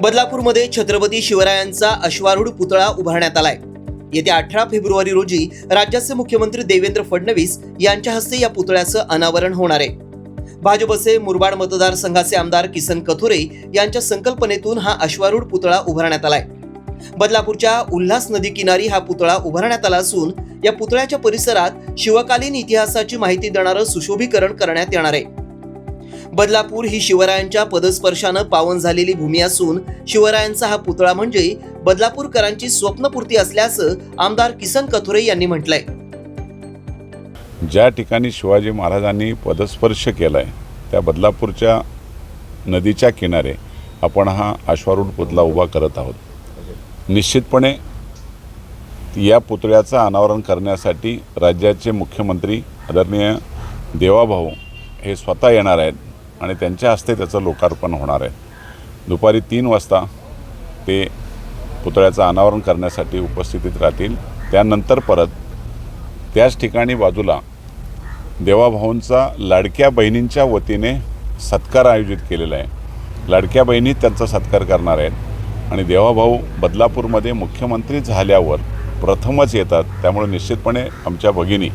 बदलापूरमध्ये छत्रपती शिवरायांचा अश्वारूढ पुतळा उभारण्यात आलाय. येत्या अठरा फेब्रुवारी रोजी राज्याचे मुख्यमंत्री देवेंद्र फडणवीस यांच्या हस्ते या पुतळ्याचं अनावरण होणार आहे. भाजपचे मुरबाड मतदारसंघाचे आमदार किसन कथोरे यांच्या संकल्पनेतून हा अश्वारूढ पुतळा उभारण्यात आलाय. बदलापूरच्या उल्हास नदी किनारी हा पुतळा उभारण्यात आला असून या पुतळ्याच्या परिसरात शिवकालीन इतिहासाची माहिती देणारं सुशोभीकरण करण्यात येणार आहे. बदलापूर ही शिवरायांच्या पदस्पर्शानं पावन झालेली भूमी असून शिवरायांचा हा पुतळा म्हणजे बदलापूरकरांची स्वप्नपूर्ती असल्याचं आमदार किसन कथोरे यांनी म्हटलंय. ज्या ठिकाणी शिवाजी महाराजांनी पदस्पर्श केलाय त्या बदलापूरच्या नदीच्या किनारे आपण हा अश्वारूढ पुतळा उभा करत आहोत. निश्चितपणे या पुतळ्याचं अनावरण करण्यासाठी राज्याचे मुख्यमंत्री आदरणीय देवाभाऊ हे स्वतः येणार आहेत. आणि त्यांच्या हस्ते त्याचं लोकार्पण होणार आहे. दुपारी तीन वाजता ते पुतळ्याचं अनावरण करण्यासाठी उपस्थितीत राहतील. त्यानंतर परत त्याच ठिकाणी बाजूला देवाभाऊंचा लाडक्या बहिणींच्या वतीने सत्कार आयोजित केलेला आहे. लाडक्या बहिणी त्यांचा सत्कार करणार आहेत. आणि देवाभाऊ बदलापूरमध्ये मुख्यमंत्री झाल्यावर प्रथमच येतात. त्यामुळे निश्चितपणे आमच्या भगिनी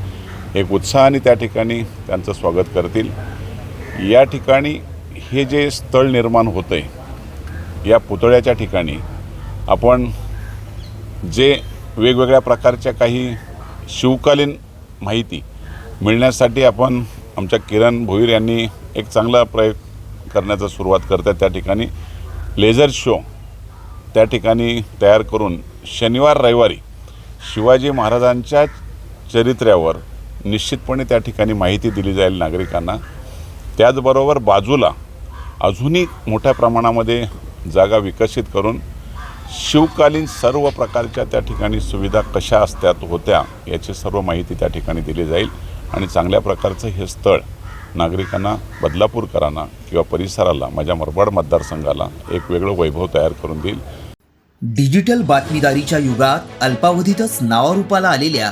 एक उत्साहाने त्या ठिकाणी त्यांचं स्वागत करतील. या ठिकाणी हे जे स्थळ निर्माण होतं आहे या पुतळ्याच्या ठिकाणी आपण जे वेगवेगळ्या प्रकारच्या काही शिवकालीन माहिती मिळण्यासाठी आपण आमच्या किरण भोईर यांनी एक चांगला प्रयोग करण्याचा सुरुवात करतात. त्या ठिकाणी लेझर शो त्या ठिकाणी तयार करून शनिवार रविवारी शिवाजी महाराजांच्या चरित्र्यावर निश्चितपणे त्या ठिकाणी माहिती दिली जाईल नागरिकांना. त्याचबरोबर बाजूला अजूनही मोठ्या प्रमाणामध्ये जागा विकसित करून शिवकालीन सर्व प्रकारच्या त्या ठिकाणी सुविधा कशा असतात होत्या याची सर्व माहिती त्या ठिकाणी दिली जाईल आणि चांगल्या प्रकारचं हे स्थळ नागरिकांना बदलापूरकरांना किंवा परिसराला माझ्या मरबाड मतदारसंघाला एक वेगळं वैभव तयार करून देईल. डिजिटल बातमीदारीच्या युगात अल्पावधीतच नावारूपाला आलेल्या